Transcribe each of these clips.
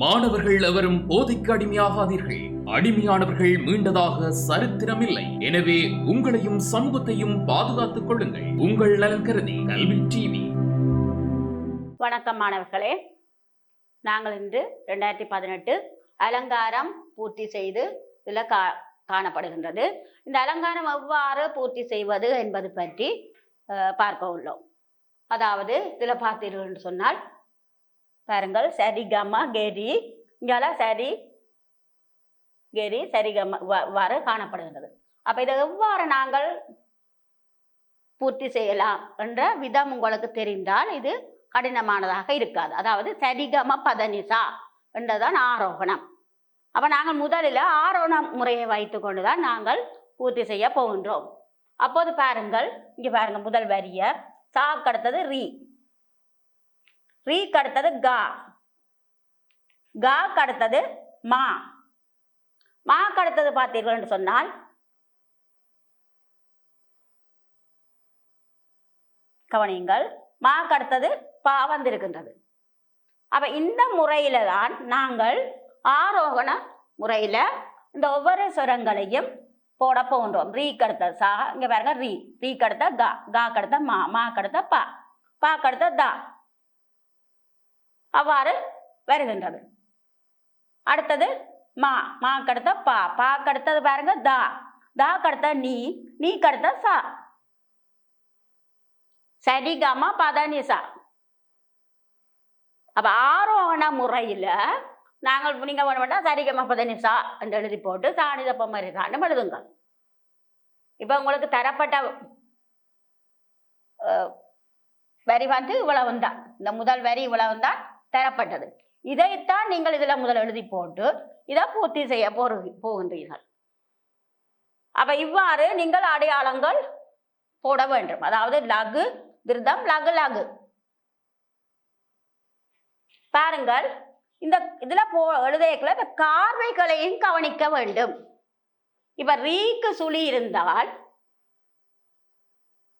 மாணவர்கள் எவரும் போதைக்கு அடிமையாகாதீர்கள். அடிமையானவர்கள் மீண்டதாக சரித்திரமில்லை. எனவே உங்களையும் சமூகத்தையும் பாதுகாத்துக் கொள்ளுங்கள். உங்கள் நலன் கருதி கல்வி டிவி. வணக்கம் மாணவர்களே. நாங்கள் இன்று ரெண்டாயிரத்தி பதினெட்டு அலங்காரம் பூர்த்தி செய்து இதில் கா காணப்படுகின்றது. இந்த அலங்காரம் எவ்வாறு பூர்த்தி செய்வது என்பது பற்றி பார்க்க உள்ளோம். அதாவது இதில் பார்த்தீர்கள் என்று சொன்னால் பாருங்கள் சரி கமா கெரி. இங்கெல்லாம் சரி கெரி சரி கம இவ்வாறு காணப்படுகின்றது. அப்போ இதை எவ்வாறு நாங்கள் பூர்த்தி செய்யலாம் என்ற விதம் உங்களுக்கு தெரிந்தால் இது கடினமானதாக இருக்காது. அதாவது சரிகம பதனிசா என்றதான் ஆரோகணம். அப்போ நாங்கள் முதலில் ஆரோகண முறையை வைத்து கொண்டு தான் நாங்கள் பூர்த்தி செய்ய போகின்றோம். அப்போது பாருங்கள் இங்கே பாருங்கள் முதல் வரிய சா கடத்தது ரீ. ரீ கடத்தது கா. கா கடத்தது மா. மா கடத்தது பார்த்தீர்கள் என்று சொன்னால் கவனியுங்கள் மா கடத்தது பா வந்திருக்கின்றது. அப்ப இந்த முறையில தான் நாங்கள் ஆரோகண முறையில இந்த ஒவ்வொரு சுரங்களையும் போட போன்றோம் ரீ கடுத்த சா இங்க பாருங்க ரீ. ரீ கடுத்த கா. கா கடுத்த மா. மா கடுத்த பா. பா கடுத்த தா. அவ்வாறு வருகின்றது. அடுத்தது மா மா கடுத்த பா பா கடுத்தது பாருங்க தா. தா கடுத்த நீ நீ கடுத்த சா. சரிகாமா பதனி சா. அப்ப ஆரோகண முறையில நாங்கள் நீங்க பண்ண வேண்டாம் பதனி சா என்று எழுதி போட்டு சாணிதப்ப மாதிரி சாணம் எழுதுங்க இப்ப உங்களுக்கு தரப்பட்ட வரி வந்து இவ்வளவு தான் இந்த முதல் வரி இவ்வளவு தான் தரப்பட்டது. இதைத்தான் நீங்கள் இதில் முதல் எழுதி போட்டு இதை பூர்த்தி செய்ய போறு போகின்றீர்கள். அப்ப இவ்வாறு நீங்கள் அடையாளங்கள் போட வேண்டும். அதாவது லகு திருதம் லகு லகு. பாருங்கள் இந்த இதுல போ எழுதைக்குள்ள இந்த கார்வைகளையும் கவனிக்க வேண்டும். இப்ப ரீக்கு சுழி இருந்தால்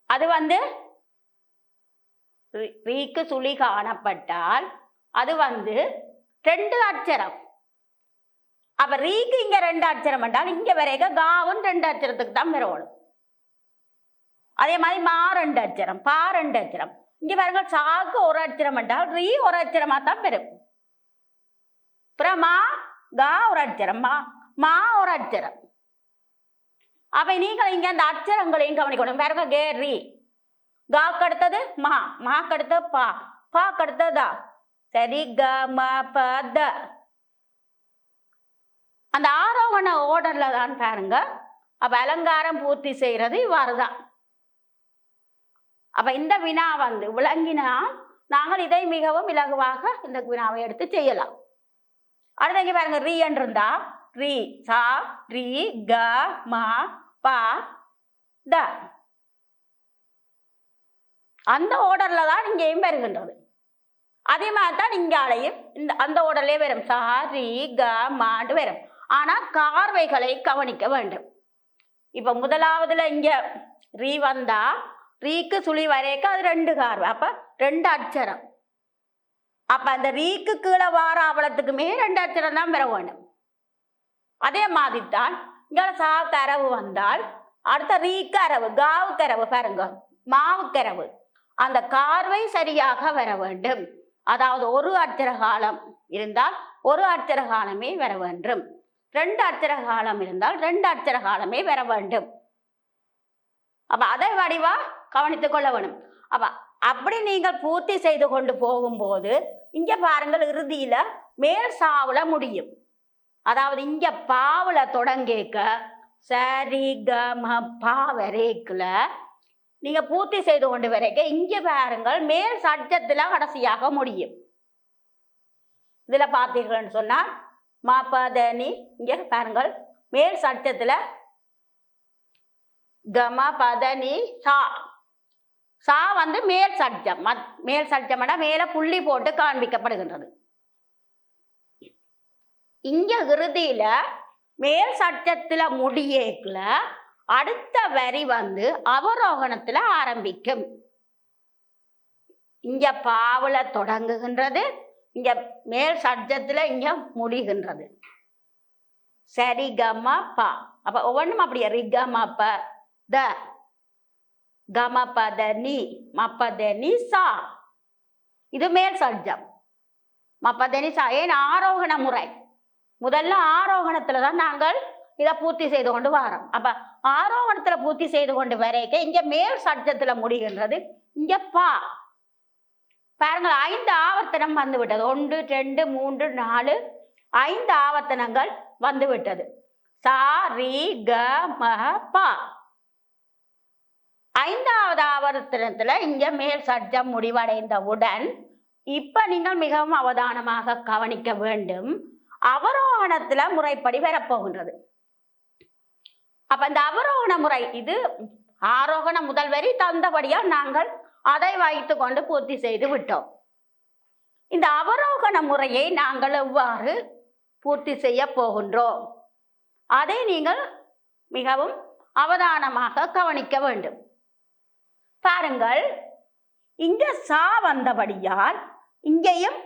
அது வந்து ரீ- ரீக்கு சுழி காணப்பட்டால் அது வந்து ரெண்டு அட்சரம். அப்ப ரீக்கு இங்க ரெண்டு அட்சரம் என்றால் இங்க வரைக்கும் காவும் ரெண்டு அட்சரத்துக்கு தான் வரணும் அதே மாதிரி மா ரெண்டு அட்சரம் பா ரெண்டு அட்சரம். இங்க பாருங்க சாக்கு ஒரு அட்சரம் என்றால் ரீ ஒரு அச்சரமா தான் பெறும் அப்புறம் மா கா ஒரு அட்சரம் மா மா ஒரு அட்சரம். அப்ப நீங்கள் இங்க அந்த அட்சரங்களையும் கவனிக்கணும். பாருங்க கே ரீ. கா கடுத்தது மா மா கடுத்த பா. பா கடுத்ததா சரி க ம ப த அந்த ஆரோகண ஓடரில் தான் பாருங்க. அப்ப அலங்காரம் பூர்த்தி செய்யறது இவ்வாறு தான் அப்ப இந்த வினா வந்து விளங்கினா நாங்கள் இதை மிகவும் இலகுவாக இந்த வினாவை எடுத்து செய்யலாம். அடுத்து இங்க பாருங்க ரீ என்றிருந்தா ரீ சா ரீ க மா பா த. அந்த ஓர்டர்ல தான் இங்கேயும் வருகின்றது அதே மாதிரி தான் இங்காலையும் இந்த அந்த உடலே வரும். சா ரீ க மாண்டு வரும். ஆனால் கார்வைகளை கவனிக்க வேண்டும். இப்போ முதலாவதுல இங்கே ரீ வந்தா ரீக்கு சுழி வரைக்க அது ரெண்டு கார்வை. அப்போ ரெண்டு அட்சரம். அப்போ அந்த ரீக்கு கீழே வார அவலத்துக்குமே ரெண்டு அட்சரம் தான் பெற வேண்டும். அதே மாதிரி தான் இங்கே சா கரவு வந்தால் அடுத்த ரீக்கு அரவு காவு கரவு பாருங்க மாவு கரவு அந்த கார்வை சரியாக வர வேண்டும். அதாவது ஒரு அட்சர காலம் இருந்தால் ஒரு அட்சர காலமே வர வேண்டும். ரெண்டு அட்சர காலம் இருந்தால் ரெண்டு அட்சர காலமே வர வேண்டும். அப்ப அதை வடிவா கவனித்துக் கொள்ள வேணும். அப்ப அப்படி நீங்கள் பூர்த்தி செய்து கொண்டு போகும்போது இங்க பாருங்கள் இறுதியில மேல் சாவுல முடியும். அதாவது இங்க பாவுல தொடங்கேக்க சரி கம பா வரைக்குல நீங்க பூர்த்தி செய்து கொண்டு வரைக்க இங்க பாருங்கள் மேல் சட்டத்துல கடைசியாக முடியும். இதுல பார்த்தீர்கள்னு சொன்னால் மாப்பதனி இங்க பாருங்கள் மேல் சட்டத்துல கம பதனி சா. சா வந்து மேல் சட்டம். மத்- மேல் சட்டம்னா மேலே புள்ளி போட்டு காண்பிக்கப்படுகின்றது. இங்க இறுதியில மேல் சட்டத்துல முடியேக்குல அடுத்த வரி வந்து அவரோகணத்துல ஆரம்பிக்கும். இங்க பாவுல தொடங்குகின்றது இங்க மேல் சட்ஜத்துல இங்க முடிகின்றது. சரி கம பா அப்ப ஒவ்வொன்றும் அப்படியே ரி கம ப த கம பத நீ மப்பத நீ சா. இது மேல் சட்ஜம் மப்பத நீ சா. ஏன் ஆரோகண முறை? முதல்ல ஆரோகணத்துல தான் நாங்கள் இதை பூர்த்தி செய்து கொண்டு வரோம். அப்ப ஆரோகணத்துல பூர்த்தி செய்து கொண்டு வரைக்க இங்க மேல் சட்ஜத்துல முடிகின்றது. இங்க பா. பாருங்கள் ஐந்து ஆவர்த்தனம் வந்து விட்டது ஒன்று ரெண்டு மூன்று நாலு ஐந்து ஆவர்த்தனங்கள் வந்து விட்டது சா ரி க ம பா. ஐந்தாவது ஆவர்த்தனத்துல இங்க மேல் சட்ஜம் முடிவடைந்தவுடன் இப்ப நீங்கள் மிகவும் அவதானமாக கவனிக்க வேண்டும். அவரோகணத்துல முறைப்படி வரப்போகின்றது. அப்ப இந்த அவரோகண முறை இது ஆரோகண முதல் வரி நாங்கள் அதை வைத்து கொண்டு பூர்த்தி செய்து விட்டோம். இந்த அவரோகண முறையை நாங்கள் எவ்வாறு பூர்த்தி செய்ய போகின்றோம்? அதை நீங்கள் மிகவும் அவதானமாக கவனிக்க வேண்டும். பாருங்கள் இங்க சா வந்தபடியால் இங்கேயும்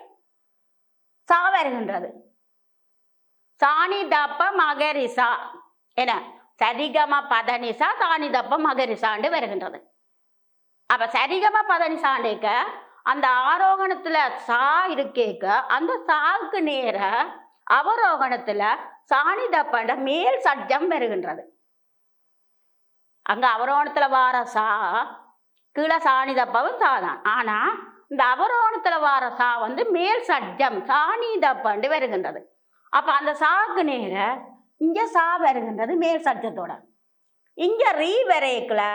சா வருகின்றது. சாணி தப்ப மகரிசா என சரிகம பதனிசா சாணி தப்ப மகரிசாண்டு வருகின்றது. அப்ப சரிகம பதனிசாண்டேக்க அந்த ஆரோகணத்துல சா இருக்கேக்க அந்த சாவுக்கு நேர அவரோகணத்துல சாணி தப்பண்ட மேல் சட்ஜம் வருகின்றது. அங்க அவரோகணத்துல வார சா கீழே சாணி தப்பவும் சாதான் ஆனா இந்த அவரோகணத்துல வார சா வந்து மேல் சட்ஜம் சாணி தப்பண்டு வருகின்றது. அப்ப அந்த சாக்கு நேர இங்கே சா வருகின்றது மேல் சட்ஜத்தோட இங்கே ரீ வரையக்கில்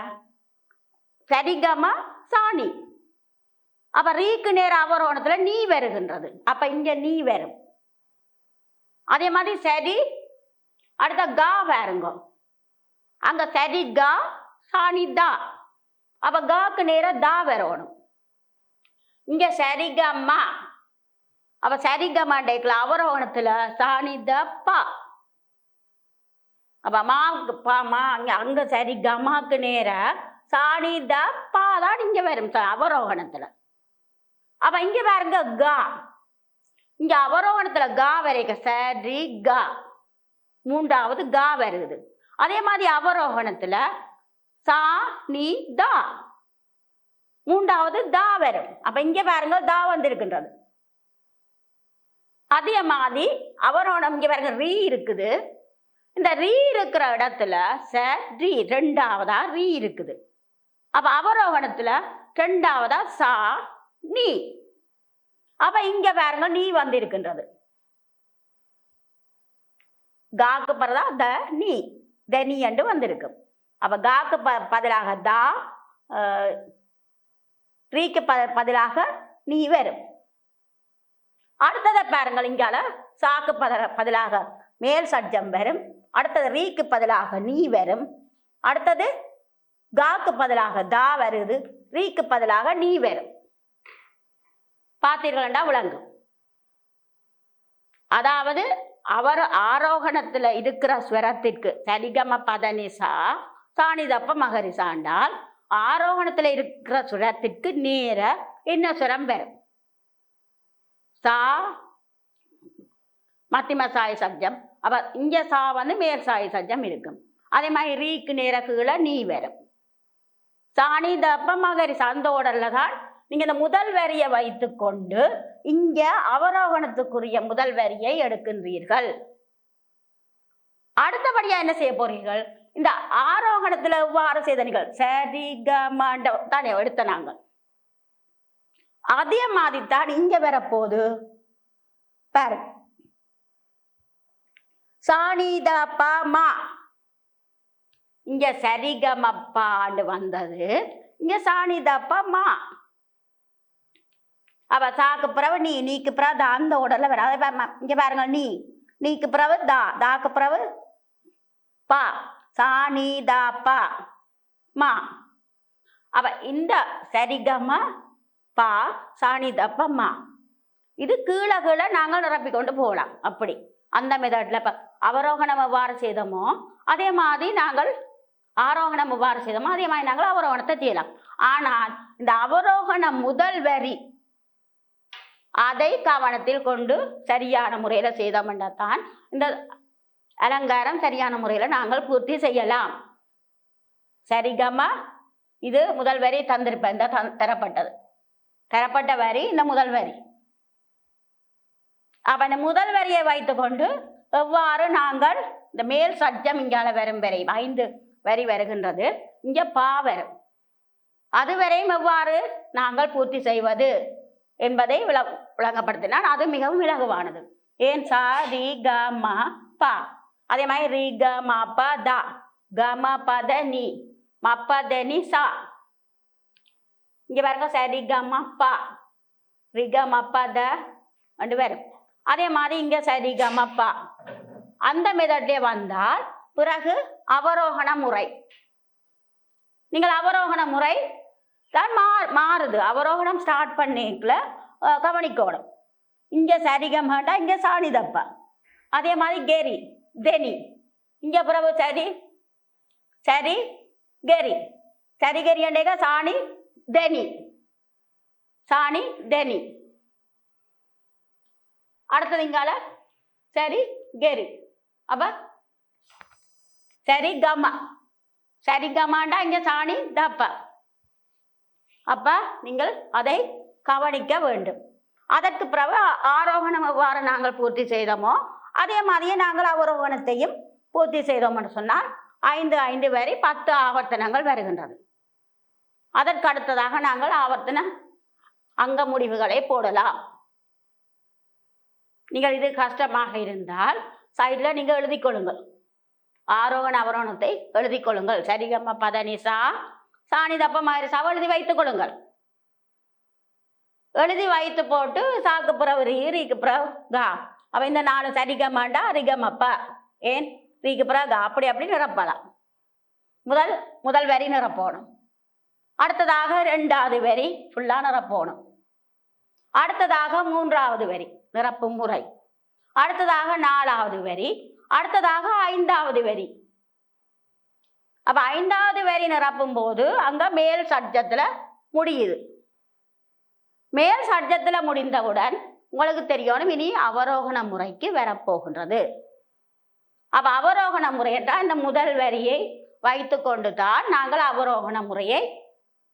சரிகமா சாணி. அப்போ ரீக்கு நேர அவரோணத்தில் நீ வருகின்றது. அப்போ இங்கே நீ வரும். அதே மாதிரி சரி அடுத்த கா வருங்க. அங்கே சரி கா சாணி தா. அப்போ காக்கு நேராக தா வரணும். இங்கே சரிகம்மா அப்போ சரிகம்மா அவரோணத்தில் சாணி த பா. அப்போ மாவுக்கு பா மா அங்கே சரி கமாக்கு நேராக சாணி த பா தான் வரும் ச- அப்போ இங்கே பாருங்க கா. இங்கே அவரோகணத்தில் கா வரைக்க சரி கா. மூன்றாவது கா வருது. அதே மாதிரி அவரோகணத்தில் சா நீ தா. மூன்றாவது தா வரும். அப்போ இங்கே பாருங்க தா வந்திருக்கின்றது. அதே மாதிரி அவரோணம் இங்கே பாருங்க ரீ இருக்குது. இந்த ரீ இருக்கிற இடத்துல ச ரீ ரெண்டாவதா ரீ இருக்குது. அப்ப அவரோகணத்துல ரெண்டாவதா சா நீ. அப்ப இங்க பாருங்க நீ வந்திருக்கின்றது. காக்கு பரதா த நீ. த நீ என்று வந்திருக்கு. அப்ப காக்கு ப பதிலாக தா ரீக்கு ப பதிலாக நீ வரும். அடுத்ததை பாருங்கள் இங்கால சாக்கு பத பதிலாக மேல் சட்ஜம் வரும். அடுத்தது ரீக்கு பதிலாக நீ வரும். அடுத்தது காக்கு பதிலாக தா வருது. ரீக்கு பதிலாக நீ வரும். பார்த்தீர்கள்டா விளங்கும் அதாவது அவர் ஆரோகணத்துல இருக்கிற ஸ்வரத்திற்கு சரிகம பதனிசா சாணிதப்ப மகரிசாண்டால் ஆரோகணத்துல இருக்கிற சுரத்திற்கு நேர என்ன சுரம் வரும்? சா மத்திம சாய் சப்ஜம். அப்போ இங்கே சா வந்து மேல் சாய் சஜம் இருக்கும். அதே மாதிரி ரீக்கு நேர கீழே நீ வரும். சாணி தப்ப மகரி அந்த ஓடல்ல தான் நீங்கள் இந்த முதல் வரியை வைத்துக்கொண்டு இங்கே அவரோகணத்துக்குரிய முதல் வரியை எடுக்கின்றீர்கள். அடுத்தபடியாக என்ன செய்ய போறீர்கள்? இந்த ஆரோகணத்தில் எவ்வாறு செய்தனீர்கள் சரி கமண்ட தானே எடுத்த நாங்கள். அதே மாதிரி தான் இங்கே வரப்போகுது. பாருங்க. சாணித மா. இங்க சரிகமப்பான்னு வந்தது. இங்க சாணிதப்பா மா. அவ சாக்கு பிறவு நீ நீக்கு பிறவு தான் அந்த உடல்ல வர. அதை பாருங்க, இங்க பாருங்க நீ. நீக்கு பிறவு தா தாக்கு பிறவு பா. சாணிதாப்பா மா. அவ இந்த சரிகம பா சாணிதப்பா மா. இது கீழே கீழே நாங்கள் நிரப்பி கொண்டு போகலாம். அப்படி. அந்த மெத்தட்ல இப்போ அவரோகணம் எவ்வாறு செய்தோமோ அதே மாதிரி நாங்கள் ஆரோகணம் எவ்வாறு செய்தோமோ அதே மாதிரி நாங்கள் அவரோகணத்தை செய்யலாம். ஆனால் இந்த அவரோகணம் முதல் வரி அதை கவனத்தில் கொண்டு சரியான முறையில் செய்தோம்னா தான் இந்த அலங்காரம் சரியான முறையில் நாங்கள் பூர்த்தி செய்யலாம். சரிகமா இது முதல் வரி தந்திருப்பேன் இந்த தரப்பட்டது. தரப்பட்ட வரி இந்த முதல் வரி. அப்ப இந்த முதல் வரியை வைத்துக்கொண்டு எவ்வாறு நாங்கள் இந்த மேல் சஜ்ஜம் இங்கால வரும் வரை ஐந்து வரி வருகின்றது. இங்க பா வரும். அதுவரையும் எவ்வாறு நாங்கள் பூர்த்தி செய்வது என்பதை விள விளங்கப்படுத்தினார் அது மிகவும் இலகுவானது. ஏன் சா ரி க ம பா. அதே மாதிரி ரி க ம ப த. க ம ப த நி. ம ப த நி சா. இங்க பாருங்க சரி க ம பா. ரி க ம ப த. ரெண்டு வரும். அதே மாதிரி இங்க சரி க அந்த மெதட்லே வந்தால் பிறகு அவரோகண முறை. நீங்கள் அவரோகண முறை தான் மா மாறுது. அவரோகணம் ஸ்டார்ட் பண்ணிக்கல கவனிக்கோடும் கவனிக்கணும். இங்கே சரிகமாட்டா இங்கே சாணிதப்பா அதே மாதிரி கெரி தெனி இங்கே பிறகு சரி சரி கெரி. சரி கெரி அண்டேக சாணி தெனி சாணி தெனி அடுத்தது இங்கால சரி கெரி. அப்ப? சரி கமா சரி கமாண்டா இங்கே சாணி தப்பா அப்ப நீங்கள் அதை கவனிக்க வேண்டும். அதற்கு பிறகு ஆரோகணம் எவ்வாறு நாங்கள் பூர்த்தி செய்தோமோ அதே மாதிரியே நாங்கள் அவரோகணத்தையும் பூர்த்தி செய்தோம் என்று சொன்னால் ஐந்து ஐந்து வரை பத்து ஆவர்த்தனங்கள் வருகின்றது. அதற்கு அடுத்ததாக நாங்கள் ஆவர்த்தன அங்க முடிவுகளை போடலாம். நீங்கள் இது கஷ்டமாக இருந்தால் சைடில் நீங்கள் எழுதிக் கொள்ளுங்கள். ஆரோகண அவரோணத்தை எழுதி கொள்ளுங்கள். சரிகம்ம பதனிசா. சாணி தப்ப மாதிரி சாவ எழுதி வைத்துக் கொள்ளுங்கள். எழுதி வைத்து போட்டு சாக்கு புறவு ரீ ரீக்கு புறவு கா. இந்த நாலு சரிகமாண்டா ரிகமப்பா ஏன்? ரீக்கு புறா கா. அப்படி அப்படி நிரப்பலாம். முதல் முதல் வரி நிரப்பணும். அடுத்ததாக ரெண்டாவது வரி ஃபுல்லாக நிரப்பணும். அடுத்ததாக மூன்றாவது வரி. நிரப்பும் முறை. அடுத்ததாக நாலாவது வரி அடுத்ததாக ஐந்தாவது வரி. அப்ப ஐந்தாவது வரி நிரப்பும் போது அங்க மேல் சட்ஜத்துல முடியுது. மேல் சட்ஜத்துல முடிந்தவுடன் உங்களுக்கு தெரியணும் இனி அவரோகண முறைக்கு வரப்போகின்றது. அப்ப அவரோகண முறை என்றால் இந்த முதல் வரியை வைத்து கொண்டு தான் நாங்கள் அவரோகண முறையை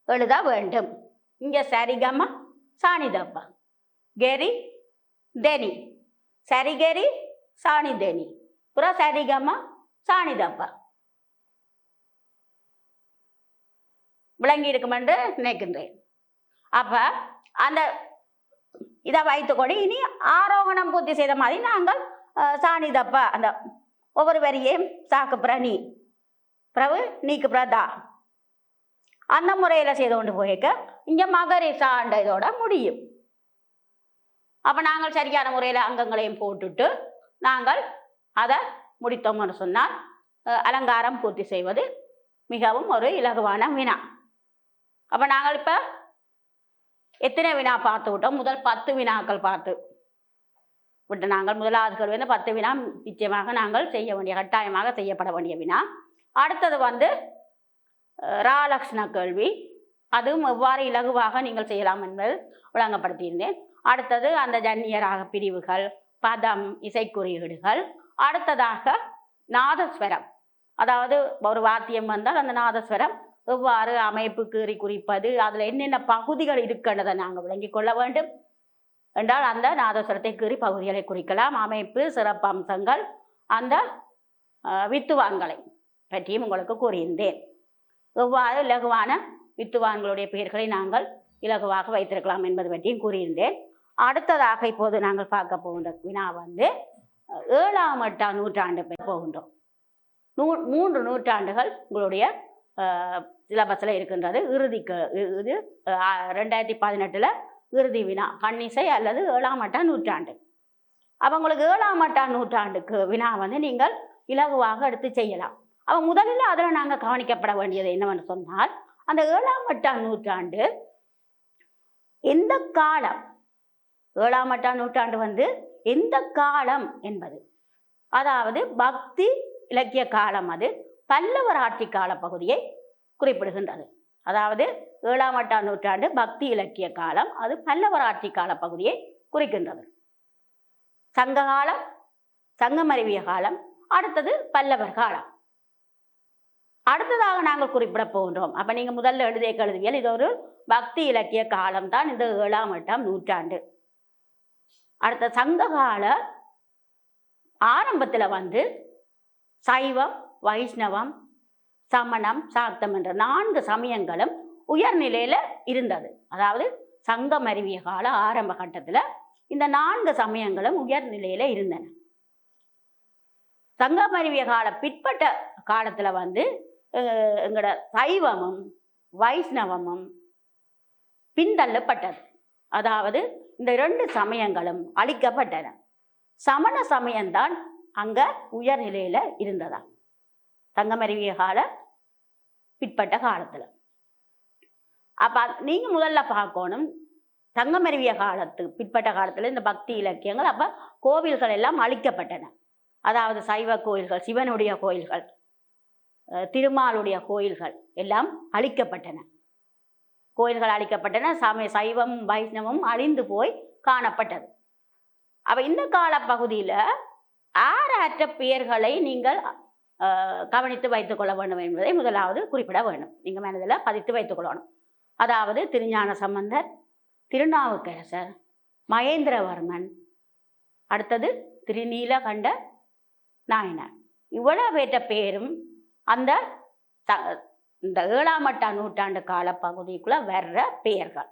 எழுத வேண்டும். இங்க சரிகமா சாணிதப்பா. கெரி தெனி. சரிகெரி சாணி தெனி. புறம் சரிகம சாணிதப்பா விளங்கி இருக்கும் என்று நினைக்கின்றேன். அப்ப அந்த இதை வைத்துக்கொண்டு இனி ஆரோகணம் பூர்த்தி செய்த மாதிரி நாங்கள் சாணி சாணிதப்பா அந்த ஒவ்வொரு வரியையும் சாக்கு பிரணி பிரபு நீக்கு பிரதா அந்த முறையில் செய்து கொண்டு போயிருக்க இங்கே மகரி சாண்ட இதோட முடியும். அப்போ நாங்கள் சரியான முறையில் அங்கங்களையும் போட்டுட்டு நாங்கள் அதை முடித்தோம்னு சொன்னால் அலங்காரம் பூர்த்தி செய்வது மிகவும் ஒரு இலகுவான வினா. அப்போ நாங்கள் இப்போ எத்தனை வினா பார்த்து விட்டோம்? முதல் பத்து வினாக்கள் பார்த்து விட்டு நாங்கள் முதலாவது கேள்வி வந்து பத்து வினா நிச்சயமாக நாங்கள் செய்ய வேண்டிய கட்டாயமாக செய்யப்பட வேண்டிய வினா. அடுத்தது வந்து ராலக்ஷ்ண கேள்வி. அதுவும் எவ்வாறு இலகுவாக நீங்கள் செய்யலாம் என்பது விளங்கப்படுத்தியிருந்தேன். அடுத்தது அந்த ஜன்னியராக பிரிவுகள் பதம் இசைக்குறியீடுகள். அடுத்ததாக நாதஸ்வரம். அதாவது ஒரு வாத்தியம் வந்தால் அந்த நாதஸ்வரம் எவ்வாறு அமைப்பு கீறி குறிப்பது அதில் என்னென்ன பகுதிகள் இருக்கின்றதை நாங்கள் விளங்கிக் கொள்ள வேண்டும். என்றால் அந்த நாதஸ்வரத்தை கீறி பகுதிகளை குறிக்கலாம். அமைப்பு சிறப்பம்சங்கள் அந்த வித்துவான்களை பற்றியும் உங்களுக்கு கூறியிருந்தேன். எவ்வாறு இலகுவான வித்துவான்களுடைய பெயர்களை நாங்கள் இலகுவாக வைத்திருக்கலாம் என்பது பற்றியும் கூறியிருந்தேன். அடுத்ததாக இப்போது நாங்கள் பார்க்க போகின்ற வினா வந்து ஏழாம் எட்டாம் நூற்றாண்டு போகின்றோம். நூ மூன்று நூற்றாண்டுகள் உங்களுடைய சிலபஸில் இருக்கின்றது. இறுதிக்கு இது ரெண்டாயிரத்தி பதினெட்டில் இறுதி வினா பன்னிசை அல்லது ஏழாம் எட்டாம் நூற்றாண்டு. அப்போ உங்களுக்கு ஏழாம் எட்டாம் நூற்றாண்டுக்கு வினா வந்து நீங்கள் இலகுவாக எடுத்து செய்யலாம். அப்போ முதலில் அதில் நாங்கள் கவனிக்கப்பட வேண்டியது என்னவென்று சொன்னால் அந்த ஏழாம் எட்டாம் நூற்றாண்டு எந்த காலம் ஏழாம் எட்டாம் நூற்றாண்டு வந்து இந்த காலம் என்பது. அதாவது பக்தி இலக்கிய காலம் அது. பல்லவர் ஆட்சி கால பகுதியை குறிப்பிடுகின்றது. அதாவது ஏழாம் எட்டாம் நூற்றாண்டு பக்தி இலக்கிய காலம் அது பல்லவர் ஆட்சி கால பகுதியை குறிக்கின்றது. சங்க காலம் சங்கமருவிய காலம் அடுத்தது பல்லவர் காலம். அடுத்ததாக நாங்கள் குறிப்பிட போகின்றோம். அப்போ நீங்கள் முதல்ல எழுதிய கழுதியல் இது ஒரு பக்தி இலக்கிய காலம் தான். இந்த ஏழாம் எட்டாம் நூற்றாண்டு. அடுத்த சங்ககால ஆரம்பத்தில் வந்து சைவம் வைஷ்ணவம் சமணம் சாக்தம் என்ற நான்கு சமயங்களும் உயர்நிலையில் இருந்தது. அதாவது சங்கம் அறிவிய கால ஆரம்ப கட்டத்தில் இந்த நான்கு சமயங்களும் உயர்நிலையில் இருந்தன. சங்கம் அறிவிய கால பிற்பட்ட காலத்தில் வந்து எங்களோட சைவமும் வைஷ்ணவமும் பின்தள்ளப்பட்டது. அதாவது இந்த ரெண்டு சமயங்களும் அழிக்கப்பட்டன. சமண சமயம்தான் அங்க உயர்நிலையில இருந்ததா? தங்கமருவிய கால பிற்பட்ட காலத்துல. அப்ப நீங்க முதல்ல பார்க்கணும். தங்கமருவிய காலத்து பிற்பட்ட காலத்துல இந்த பக்தி இலக்கியங்கள் அப்ப கோவில்கள் எல்லாம் அழிக்கப்பட்டன. அதாவது சைவ கோயில்கள் சிவனுடைய கோயில்கள் திருமாலுடைய கோயில்கள் எல்லாம் அழிக்கப்பட்டன. கோயில்கள் அழிக்கப்பட்டன சமய சைவம் வைஷ்ணவம் அழிந்து போய் காணப்பட்டது. அப்போ இந்த கால பகுதியில் ஆறாற்ற பெயர்களை நீங்கள் கவனித்து வைத்துக் கொள்ள வேண்டும் என்பதை முதலாவது குறிப்பிட வேண்டும். நீங்கள் மனதில் பதித்து வைத்துக் கொள்ளணும். அதாவது திருஞான சம்பந்தர் திருநாவுக்கரசர் மகேந்திரவர்மன் அடுத்தது திருநீலகண்ட நாயனார். இவ்வளவு பேற்ற பேரும் அந்த இந்த ஏழாம் எட்டாம் நூற்றாண்டு கால பகுதிக்குள்ள வர்ற பெயர்கள்.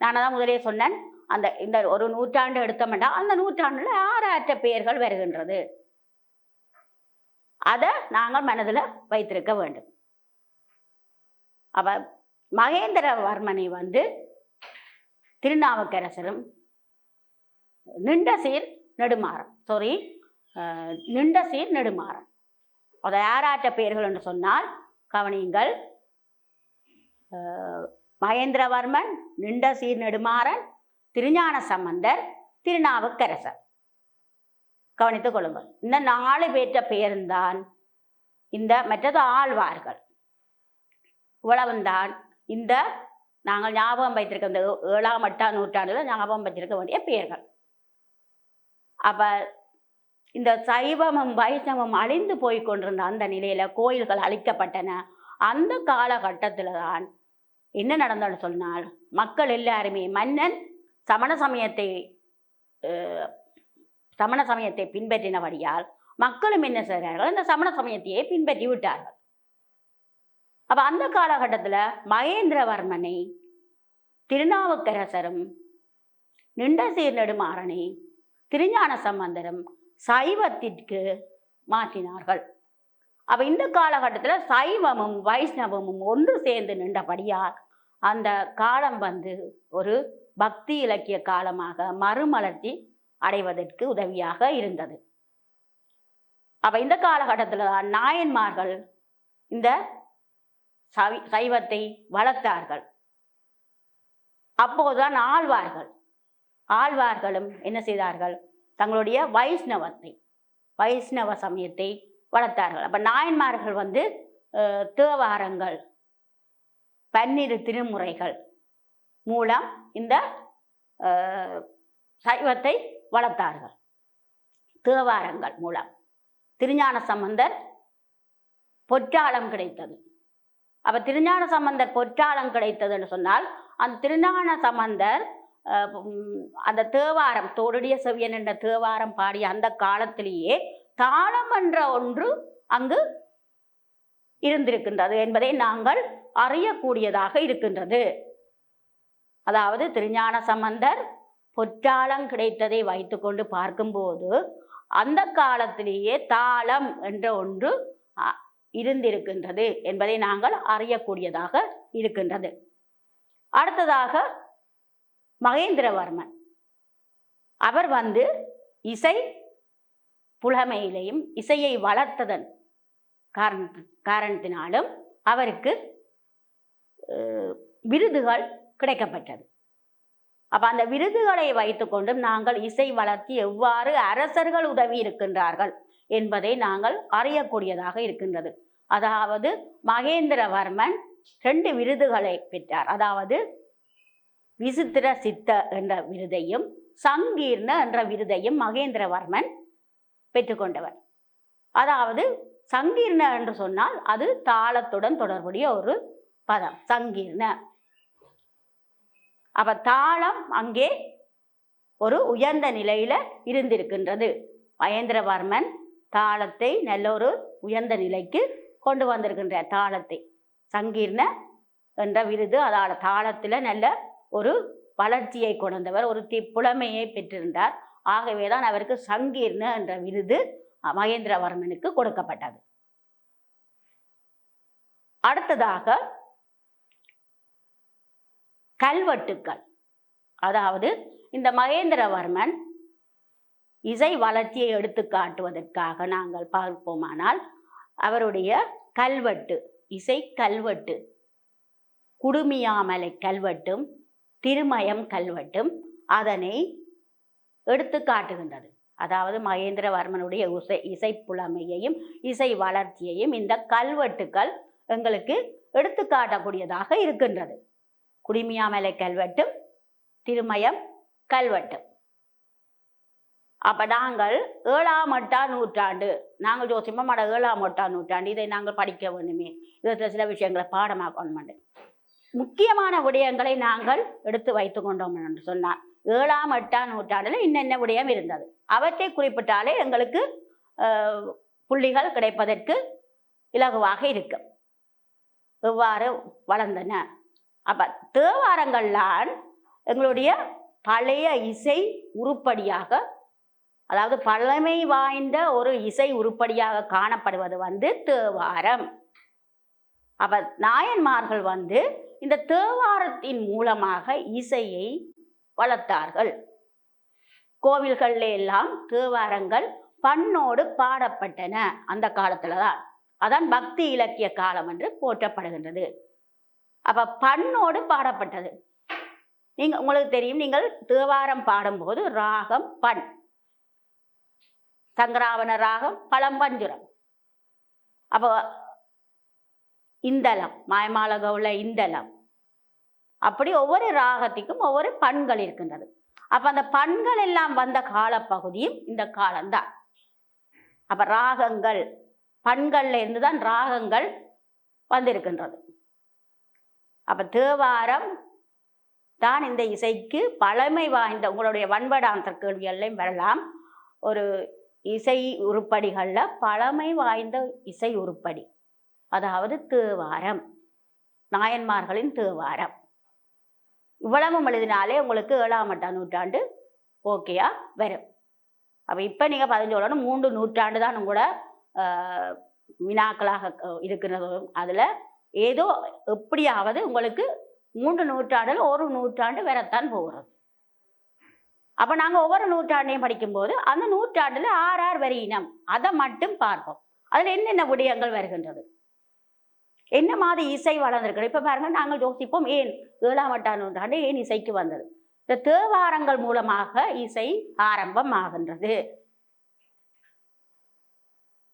நான் தான் முதலே சொன்னேன் அந்த இந்த ஒரு நூற்றாண்டு எடுத்தோம்னா அந்த நூற்றாண்டுல ஆறாற்ற பெயர்கள் வருகின்றது. அதை நாங்கள் மனதில் வைத்திருக்க வேண்டும். அவ மகேந்திரவர்மனை வந்து திருநாவுக்கரசரும் நிண்டசீர் சீர் நெடுமாறன் சாரி நிண்டசீர் சீர் நெடுமாறன். அதை யாராற்ற பெயர்கள் என்று சொன்னால் கவனியுங்கள். மகேந்திரவர்மன் நிண்ட சீர் நெடுமாறன் திருஞான சம்பந்தர் திருநாவுக்கரசர். கவனித்துக் கொள்ளுங்கள். இந்த நாலு பேற்ற பெயர்ந்தான் இந்த மற்றது ஆழ்வார்கள். இவ்வளவுந்தான் இந்த நாங்கள் ஞாபகம் வைத்திருக்க இந்த ஏழாம் எட்டாம் நூற்றாண்டுல ஞாபகம் வைத்திருக்க வேண்டிய பெயர்கள். அப்போ இந்த சைவமும் வைஷ்ணவம் அழிந்து போய் கொண்டிருந்த அந்த நிலையில கோயில்கள் அழிக்கப்பட்டன. அந்த காலகட்டத்துல தான் என்ன நடந்தோம்னு சொன்னால் மக்கள் எல்லாருமே மன்னன் சமண சமயத்தை சமண சமயத்தை பின்பற்றினபடியால் மக்களும் என்ன செய்கிறார்கள் இந்த சமண சமயத்தையே பின்பற்றி விட்டார்கள். அப்போ அந்த காலகட்டத்துல மகேந்திரவர்மனை திருநாவுக்கரசரும் நிண்டசீர் நெடுமாறனை திருஞான சம்பந்தரும் சைவத்திற்கு மாற்றினார்கள். அப்ப இந்த காலகட்டத்தில் சைவமும் வைஷ்ணவமும் ஒன்று சேர்ந்து நின்றபடியால் அந்த காலம் வந்து ஒரு பக்தி இலக்கிய காலமாக மறுமலர்ச்சி அடைவதற்கு உதவியாக இருந்தது. அப்ப இந்த காலகட்டத்தில் தான் நாயன்மார்கள் இந்த சவி- சைவத்தை வளர்த்தார்கள். அப்போதுதான் ஆழ்வார்கள். ஆழ்வார்களும் என்ன செய்தார்கள்? தங்களுடைய வைஷ்ணவத்தை வைஷ்ணவ சமயத்தை வளர்த்தார்கள். அப்போ நாயன்மார்கள் வந்து தேவாரங்கள் பன்னிரு திருமுறைகள் மூலம் இந்த சைவத்தை வளர்த்தார்கள். தேவாரங்கள் மூலம். திருஞான சம்பந்தர் பொற்றாளம் கிடைத்தது. அப்போ திருஞான சம்பந்தர் பொற்றாளம் கிடைத்ததுன்னு சொன்னால் அந்த திருஞான சம்பந்தர் அந்த தேவாரம் தோடுடைய செவியன் என்ற தேவாரம் பாடிய அந்த காலத்திலேயே தாளம் என்ற ஒன்று அங்கு இருந்திருக்கின்றது என்பதை நாங்கள் அறியக்கூடியதாக இருக்கின்றது. அதாவது திருஞான சம்பந்தர் பொற்றாளம் கிடைத்ததை வைத்துக்கொண்டு பார்க்கும்போது அந்த காலத்திலேயே தாளம் என்ற ஒன்று இருந்திருக்கின்றது என்பதை நாங்கள் அறியக்கூடியதாக இருக்கின்றது. அடுத்ததாக மகேந்திரவர்மன். அவர் வந்து இசை புலமையிலையும் இசையை வளர்த்ததன் காரண காரணத்தினாலும் அவருக்கு விருதுகள் கிடைக்கப்பட்டது. அப்போ அந்த விருதுகளை வைத்துக்கொண்டு நாங்கள் இசை வளர்த்தி எவ்வாறு அரசர்கள் உதவி இருக்கின்றார்கள் என்பதை நாங்கள் அறியக்கூடியதாக இருக்கின்றது. அதாவது மகேந்திரவர்மன் ரெண்டு விருதுகளை பெற்றார். அதாவது விசித்திர சித்த என்ற விருதையும் சங்கீர்ண என்ற விருதையும் மகேந்திரவர்மன் பெற்றுக்கொண்டவர். அதாவது சங்கீர்ண என்று சொன்னால் அது தாளத்துடன் தொடர்புடைய ஒரு பதம் சங்கீர்ண. அப்ப தாளம் அங்கே ஒரு உயர்ந்த நிலையில இருந்திருக்கின்றது. மகேந்திரவர்மன் தாளத்தை நல்ல ஒரு உயர்ந்த நிலைக்கு கொண்டு வந்திருக்கின்ற தாளத்தை. சங்கீர்ண என்ற விருது அதால் தாளத்தில் நல்ல ஒரு வளர்ச்சியை கொண்டவர் ஒரு தி புலமையை பெற்றிருந்தார். ஆகவே தான் அவருக்கு சங்கீர்ண என்ற விருது மகேந்திரவர்மனுக்கு கொடுக்கப்பட்டது. அடுத்ததாக கல்வெட்டுக்கள். அதாவது இந்த மகேந்திரவர்மன் இசை வளர்ச்சியை எடுத்து காட்டுவதற்காக நாங்கள் பார்ப்போமானால் அவருடைய கல்வெட்டு இசை கல்வெட்டு குடுமியாமலை கல்வெட்டும் திருமயம் கல்வெட்டும் அதனை எடுத்து காட்டுகின்றது. அதாவது மகேந்திரவர்மனுடைய இசை இசை புலமையையும் இசை வளர்ச்சியையும் இந்த கல்வெட்டுக்கள் எங்களுக்கு எடுத்து காட்டக்கூடியதாக இருக்கின்றது. குடிமியாமலை கல்வெட்டும் திருமயம் கல்வெட்டும். அப்ப நாங்கள் ஏழாம் எட்டாம் நூற்றாண்டு நாங்கள் ஜோசியமாட ஏழாம் எட்டாம் நூற்றாண்டு இதை நாங்கள் படிக்க வேண்டுமே. இதில் சில விஷயங்களை பாடமாக்கணும் முக்கியமான விடயங்களை நாங்கள் எடுத்து வைத்து கொண்டோம் என்று சொன்னார். ஏழாம் எட்டாம் நூற்றாண்டில் இன்னென்ன விடயம் இருந்தது? அவற்றை குறிப்பிட்டாலே எங்களுக்கு புள்ளிகள் கிடைப்பதற்கு இலகுவாக இருக்கும். எவ்வாறு வளர்ந்தன? அப்ப தேவாரங்கள்லாம் எங்களுடைய பழைய இசை உருப்படியாக அதாவது பழமை வாய்ந்த ஒரு இசை உருப்படியாக காணப்படுவது வந்து தேவாரம். அப்ப நாயன்மார்கள் வந்து இந்த தேவாரத்தின் மூலமாக இசையை வளர்த்தார்கள். கோவில்கள்ல எல்லாம் தேவாரங்கள் பண்ணோடு பாடப்பட்டன அந்த காலத்துல தான் அதான் பக்தி இலக்கிய காலம் என்று போற்றப்படுகின்றது. அப்ப பண்ணோடு பாடப்பட்டது. நீங்க உங்களுக்கு தெரியும் நீங்கள் தேவாரம் பாடும்போது ராகம் பண். சங்கராவண ராகம் பழம்பஞ்சுரம். அப்போ இந்தலம் மாயமாலகவுல இந்தலம் அப்படி ஒவ்வொரு ராகத்துக்கும் ஒவ்வொரு பண்கள் இருக்கின்றது. அப்ப அந்த பண்கள் எல்லாம் வந்த காலப்பகுதியும் இந்த காலம்தான். அப்ப ராகங்கள் பண்கள்ல இருந்து தான் ராகங்கள் வந்திருக்கின்றது. அப்ப தேவாரம் தான் இந்த இசைக்கு பழமை வாய்ந்த உங்களுடைய வன்வடாந்தர் கேள்விகள்லையும் வரலாம். ஒரு இசை உருப்படிகளில் பழமை வாய்ந்த இசை உருப்படி. அதாவது தேவாரம். நாயன்மார்களின் தேவாரம். இவ்வளவும் எழுதினாலே உங்களுக்கு ஏழாம் எட்டாம் நூற்றாண்டு ஓகேயா வரும். அப்போ இப்போ நீங்கள் பதினஞ்சோடனும் மூன்று நூற்றாண்டு தான் உங்களோட வினாக்களாக இருக்கிறதும் இருக்கிறது அதில் ஏதோ எப்படியாவது உங்களுக்கு மூன்று நூற்றாண்டில் ஒரு நூற்றாண்டு வரத்தான் போகிறது அப்போ நாங்கள் ஒவ்வொரு நூற்றாண்டையும் படிக்கும்போது அந்த நூற்றாண்டில் ஆர் ஆர் இனம் அதை மட்டும் பார்ப்போம். அதில் என்னென்ன விடயங்கள் வருகின்றது? என்ன மாதிரி இசை வளர்ந்துருக்கணும் இப்போ பாருங்க நாங்கள் யோசிப்போம் ஏன் ஏழாம் எட்டாம் நூற்றாண்டு ஏன் இசைக்கு வந்தது? இந்த தேவாரங்கள் மூலமாக இசை ஆரம்பம் ஆகின்றது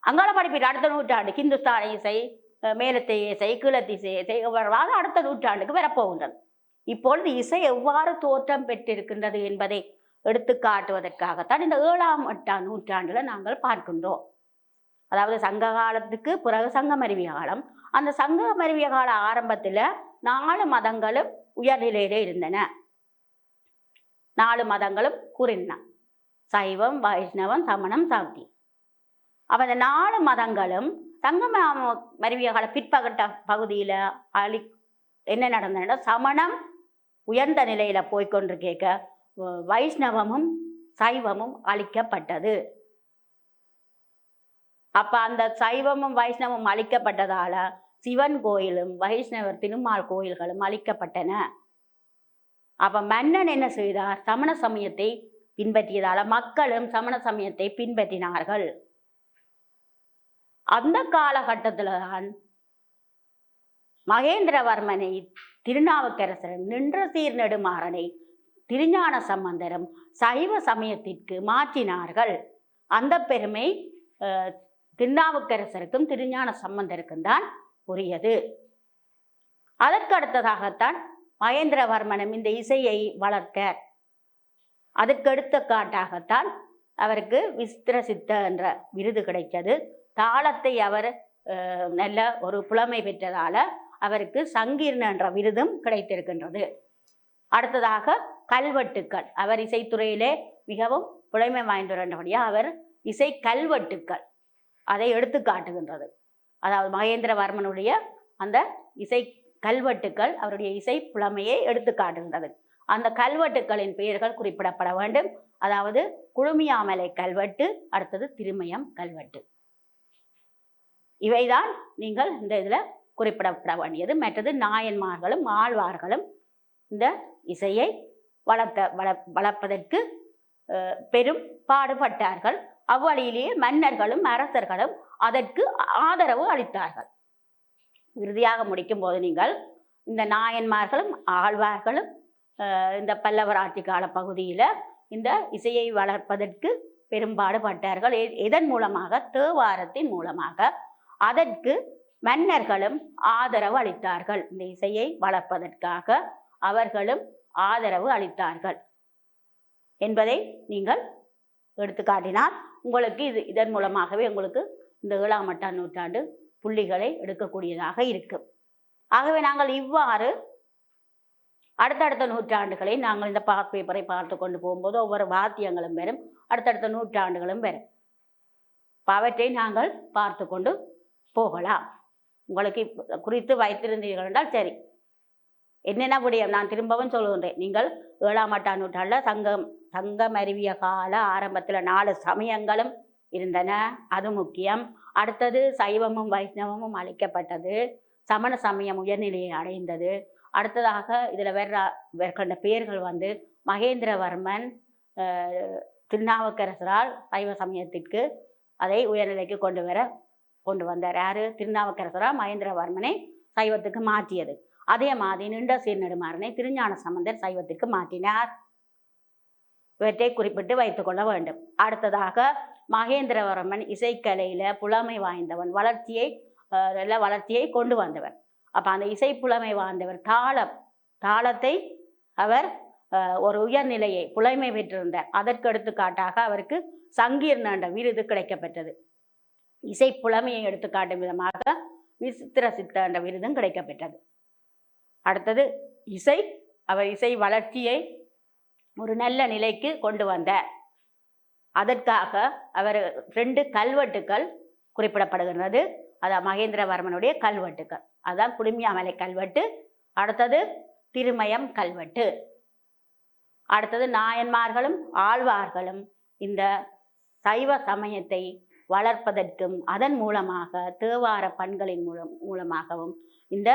அங்காள படிப்பீர் அடுத்த நூற்றாண்டு ஹிந்துஸ்தானி இசை மேலத்தை இசை கிழத்திசை இசை இவ்வாறாக அடுத்த நூற்றாண்டுக்கு வரப்போகின்றது. இப்பொழுது இசை எவ்வாறு தோற்றம் பெற்றிருக்கின்றது என்பதை எடுத்து காட்டுவதற்காகத்தான் இந்த ஏழாம் எட்டாம் நூற்றாண்டுல நாங்கள் பார்க்கின்றோம். அதாவது சங்க காலத்துக்கு பிறகு சங்கமருவிய காலம் அந்த சங்கமருவிய கால ஆரம்பத்தில் நாலு மதங்களும் உயர்நிலையில இருந்தன. நாலு மதங்களும் கூறின. சைவம் வைஷ்ணவம் சமணம் சாந்தி. அப்போ அந்த நாலு மதங்களும் சங்கம மருவிய கால பிற்பகட்ட பகுதியில் அழி என்ன நடந்ததுன்னா சமணம் உயர்ந்த நிலையில போய்கொண்டு கேட்க வ- வைஷ்ணவமும் சைவமும் அழிக்கப்பட்டது. அப்ப அந்த சைவமும் வைஷ்ணவம் அழிக்கப்பட்டதால சிவன் கோயிலும் வைஷ்ணவர் திருமால் கோயில்களும் அழிக்கப்பட்டன. அப்ப மன்னன் என்ன செய்தார்? சமண சமயத்தை பின்பற்றியதால மக்களும் சமண சமயத்தை பின்பற்றினார்கள். அந்த காலகட்டத்துல தான் மகேந்திரவர்மனை திருநாவுக்கரசரும் நின்ற சீர் நெடுமாறனை திருஞான சம்பந்தரும் சைவ சமயத்திற்கு மாற்றினார்கள். அந்த பெருமை அஹ், திருநாவுக்கரசருக்கும் திருஞான சம்பந்தருக்கும் தான் உரியது அதற்கு அடுத்ததாகத்தான் மகேந்திரவர்மனும் இந்த இசையை வளர்க்க அதற்கடுத்த காட்டாகத்தான் அவருக்கு விஸ்திர சித்த என்ற விருது கிடைத்தது. தாளத்தை அவர் நல்ல ஒரு புலமை பெற்றதால அவருக்கு சங்கீர்ண என்ற விருதும் கிடைத்திருக்கின்றது. அடுத்ததாக கல்வெட்டுக்கள். அவர் இசைத்துறையிலே மிகவும் புலமை வாய்ந்தவரபடியாக அவர் இசை கல்வெட்டுக்கள். அதை எடுத்து காட்டுகின்றது. அதாவது மகேந்திரவர்மனுடைய அந்த இசை கல்வெட்டுக்கள் அவருடைய இசை புலமையை எடுத்து காட்டுகின்றது. அந்த கல்வெட்டுக்களின் பெயர்கள் குறிப்பிடப்பட வேண்டும். அதாவது குழுமியாமலை கல்வெட்டு அடுத்தது திருமயம் கல்வெட்டு. இவைதான் நீங்கள் இந்த இதில் குறிப்பிடப்பட வேண்டியது. மற்றது நாயன்மார்களும் ஆழ்வார்களும் இந்த இசையை வளர்த்த வள வளர்ப்பதற்கு பெரும் பாடுபட்டார்கள். அவ்வழியிலேயே மன்னர்களும் அரசர்களும் அதற்கு ஆதரவு அளித்தார்கள். இறுதியாக முடிக்கும் போது நீங்கள் இந்த நாயன்மார்களும் ஆழ்வார்களும் இந்த பல்லவர் ஆட்சி கால பகுதியில் இந்த இசையை வளர்ப்பதற்கு பெரும்பாடுபட்டார்கள். எ- எதன் மூலமாக? தேவாரத்தின் மூலமாக. அதற்கு மன்னர்களும் ஆதரவு அளித்தார்கள். இந்த இசையை வளர்ப்பதற்காக அவர்களும் ஆதரவு அளித்தார்கள். என்பதை நீங்கள் எடுத்துக்காட்டினால் உங்களுக்கு இது இதன் மூலமாகவே உங்களுக்கு இந்த ஏழாம் எட்டாம் நூற்றாண்டு புள்ளிகளை எடுக்கக்கூடியதாக இருக்கும் ஆகவே நாங்கள் இவ்வாறு அடுத்தடுத்த நூற்றாண்டுகளை நாங்கள் இந்த பாஸ் பேப்பரை பார்த்து கொண்டு போகும்போது ஒவ்வொரு வாத்தியங்களும் வரும் அடுத்தடுத்த நூற்றாண்டுகளும் வரும். அவற்றை நாங்கள் பார்த்து கொண்டு போகலாம். உங்களுக்கு குறித்து வைத்திருந்தீர்கள் என்றால் சரி. என்னென்ன விடயம்? நான் திரும்பவும் சொல்லுகின்றேன். நீங்கள் ஏழாம் எட்டாம் நூற்றாண்டில் சங்கம் சங்கம் அறிவிய கால ஆரம்பத்தில் நாலு சமயங்களும் இருந்தன. அது முக்கியம். அடுத்தது சைவமும் வைஷ்ணவமும் அழிக்கப்பட்டது. சமண சமயம் உயர்நிலையை அடைந்தது. அடுத்ததாக இதில் வேற வேறுகண்ட பெயர்கள் வந்து மகேந்திரவர்மன் திருநாவுக்கரசரால் சைவ சமயத்திற்கு அதை உயர்நிலைக்கு கொண்டு வர கொண்டு வந்தார். யார்? திருநாவுக்கரசரால் மகேந்திரவர்மனை சைவத்துக்கு மாற்றியது. அதே மாதிரி நின்ற சீர்நெடுமாறனை திருஞான சம்பந்தர் சைவத்துக்கு மாற்றினார். இவற்றை குறிப்பிட்டு வைத்துக்கொள்ள வேண்டும். அடுத்ததாக மகேந்திரவர்மன் இசைக்கலையில புலமை வாய்ந்தவன் வளர்ச்சியை வளர்ச்சியை கொண்டு வந்தவர் அப்ப அந்த இசை புலமை வாய்ந்தவர் தாளம் தாளத்தை அவர் அஹ், ஒரு உயர்நிலையை புலமை பெற்றிருந்தார் அதற்கு எடுத்துக்காட்டாக அவருக்கு சங்கீர்ண என்ற விருது கிடைக்கப்பெற்றது. இசை புலமையை எடுத்துக்காட்டும் விதமாக விசித்திர சித்த என்ற விருதும் கிடைக்கப்பெற்றது. அடுத்தது இசை. அவர் இசை வளர்ச்சியை ஒரு நல்ல நிலைக்கு கொண்டு வந்தார் அதற்காக அவர் ரெண்டு கல்வெட்டுக்கள் குறிப்பிடப்படுகின்றது. அதான் மகேந்திரவர்மனுடைய கல்வெட்டுக்கள். அதான் குடுமியாமலை கல்வெட்டு. அடுத்தது திருமயம் கல்வெட்டு. அடுத்தது நாயன்மார்களும் ஆழ்வார்களும் இந்த சைவ சமயத்தை வளர்ப்பதற்கும் அதன் மூலமாக தேவார பண்களின் மூலம் மூலமாகவும் இந்த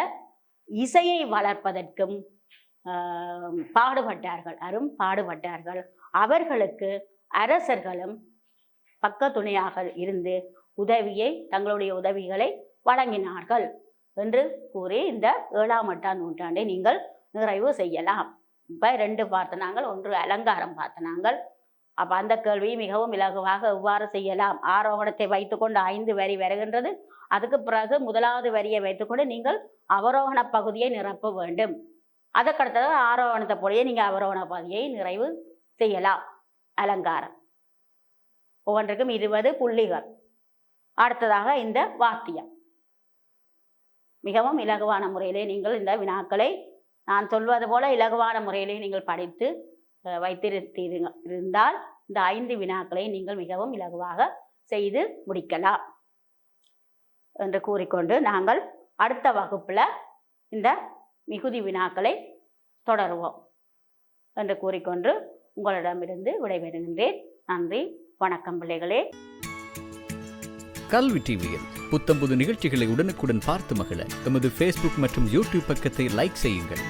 இசையை வளர்ப்பதற்கும் பாடுபட்டார்கள். அரும் பாடுபட்டார்கள். அவர்களுக்கு அரசர்களும் பக்கத்துணையாக இருந்து உதவியை தங்களுடைய உதவிகளை வழங்கினார்கள் என்று கூறி இந்த ஏழாம் எட்டாம் நூற்றாண்டை நீங்கள் நிறைவு செய்யலாம். இப்போ ரெண்டு பார்த்தனாங்கள் ஒன்று அலங்காரம் பார்த்தனாங்கள் அப்போ அந்த கேள்வி மிகவும் இலகுவாக எவ்வாறு செய்யலாம். ஆரோகணத்தை வைத்துக்கொண்டு ஐந்து வரி வருகின்றது. அதுக்கு பிறகு முதலாவது வரியை வைத்துக்கொண்டு நீங்கள் அவரோகண பகுதியை நிரப்ப வேண்டும். அதற்கடுத்தது ஆரோகணத்தை போலயே நீங்கள் அவரோகண பகுதியை நிறைவு செய்யலாம். அலங்காரம். ஒவ்வொன்றுக்கும் இருபது புள்ளிகள். அடுத்ததாக இந்த வாக்கியம் மிகவும் இலகுவான முறையிலே நீங்கள் இந்த வினாக்களை நான் சொல்வது போல இலகுவான முறையிலே நீங்கள் படித்து வைத்திருத்தீருங்க. இருந்தால் இந்த ஐந்து வினாக்களை நீங்கள் மிகவும் இலகுவாக செய்து முடிக்கலாம் என்று கூறிக்கொண்டு நாங்கள் அடுத்த வகுப்பில் இந்த மிகுதி வினாக்களை தொடருவோம் என்று கூறிக்கொண்டு உங்களிடமிருந்து விடைபெறுகின்றேன். நன்றி. வணக்கம் பிள்ளைகளே. கல்வி டிவியில் புத்தம்புது நிகழ்ச்சிகளை உடனுக்குடன் பார்த்து மகிழ எமது ஃபேஸ்புக் மற்றும் யூடியூப் பக்கத்தை லைக் செய்யுங்கள்.